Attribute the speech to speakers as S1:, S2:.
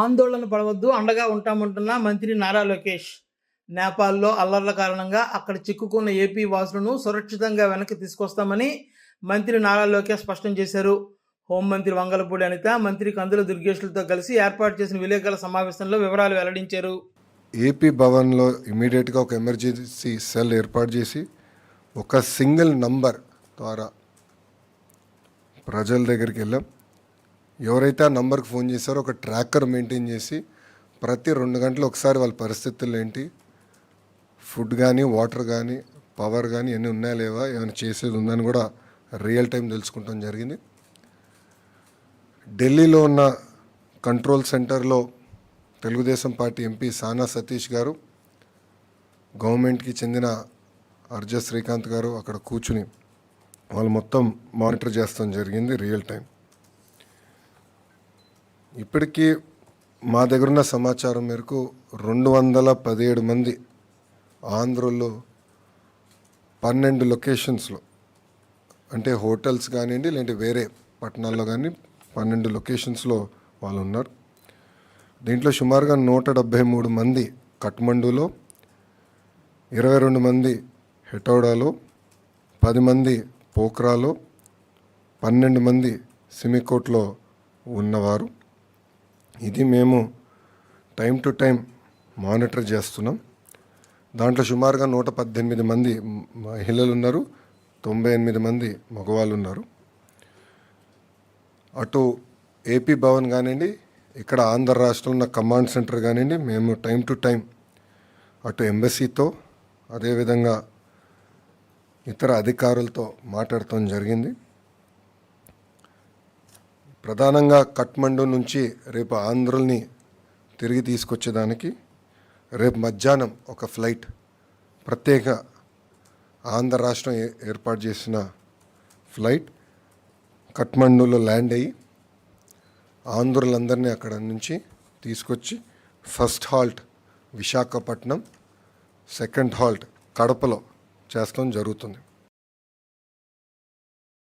S1: ఆందోళన పడవద్దు అండగా ఉంటామంటున్న మంత్రి నారా లోకేష్. నేపాల్లో అల్లర్ల కారణంగా అక్కడ చిక్కుకున్న ఏపీ వాసులను సురక్షితంగా వెనక్కి తీసుకొస్తామని మంత్రి నారా లోకేష్ స్పష్టం చేశారు. హోంమంత్రి వంగలపూడి అనిత మంత్రి కందుల దుర్గేష్లతో కలిసి ఏర్పాటు చేసిన విలేకరుల సమావేశంలో వివరాలు వెల్లడించారు.
S2: ఏపీ భవన్లో ఇమీడియట్గా ఒక ఎమర్జెన్సీ సెల్ ఏర్పాటు చేసి ఒక సింగిల్ నంబర్ ద్వారా ప్రజల దగ్గరికి వెళ్ళాం. ఎవరైతే ఆ నంబర్కి ఫోన్ చేశారో ఒక ట్రాకర్ మెయింటైన్ చేసి ప్రతి రెండు గంటలు ఒకసారి వాళ్ళ పరిస్థితులు ఏంటి? ఫుడ్ కానీ వాటర్ కానీ పవర్ కానీ ఎన్ని ఉన్నాయా లేవా? ఏమైనా చేసేది ఉందని కూడా రియల్ టైం తెలుసుకుంటాం జరిగింది. ఢిల్లీలో ఉన్న కంట్రోల్ సెంటర్లో తెలుగుదేశం పార్టీ ఎంపీ సానా సతీష్ గారు గవర్నమెంట్కి చెందిన అర్జ శ్రీకాంత్ గారు అక్కడ కూర్చుని వాళ్ళు మొత్తం మానిటర్ చేస్తాం జరిగింది రియల్ టైం ఇప్పటికీ మా దగ్గరున్న సమాచారం మేరకు రెండు వందల పదిహేడు మంది ఆంధ్రలో పన్నెండు లొకేషన్స్లో అంటే హోటల్స్ కానివ్వండి లేదంటే వేరే పట్టణాల్లో కానీ పన్నెండు లొకేషన్స్లో వాళ్ళు ఉన్నారు. దీంట్లో సుమారుగా నూట డెబ్భై మూడు మంది కట్మండులో ఇరవై రెండు మంది హెటౌడాలో పది మంది పోక్రాలో పన్నెండు మంది సిమికోట్లో ఉన్నవారు. ఇది మేము టైం టు టైం మానిటర్ చేస్తున్నాం. దాంట్లో సుమారుగా నూట పద్దెనిమిది మంది మహిళలు ఉన్నారు తొంభై ఎనిమిది మంది మగవాళ్ళు ఉన్నారు అటు ఏపీ భవన్ కానివ్వండి ఇక్కడ ఆంధ్ర రాష్ట్రంలో ఉన్న కమాండ్ సెంటర్ కానివ్వండి మేము టైం టు టైం అటు ఎంబసీతో అదేవిధంగా ఇతర అధికారులతో మాట్లాడటం జరిగింది. ప్రధానంగా కట్మండు నుంచి రేపు ఆంధ్రుల్ని తిరిగి తీసుకొచ్చేదానికి రేపు మధ్యాహ్నం ఒక ఫ్లైట్ ప్రత్యేక ఆంధ్ర రాష్ట్రం ఏ- ఏర్పాటు చేసిన ఫ్లైట్ కట్మండులో ల్యాండ్ అయ్యి ఆంధ్రులందరినీ అక్కడ నుంచి తీసుకొచ్చి first halt Visakhapatnam second halt కడపలో చేస్తాం జరుగుతుంది.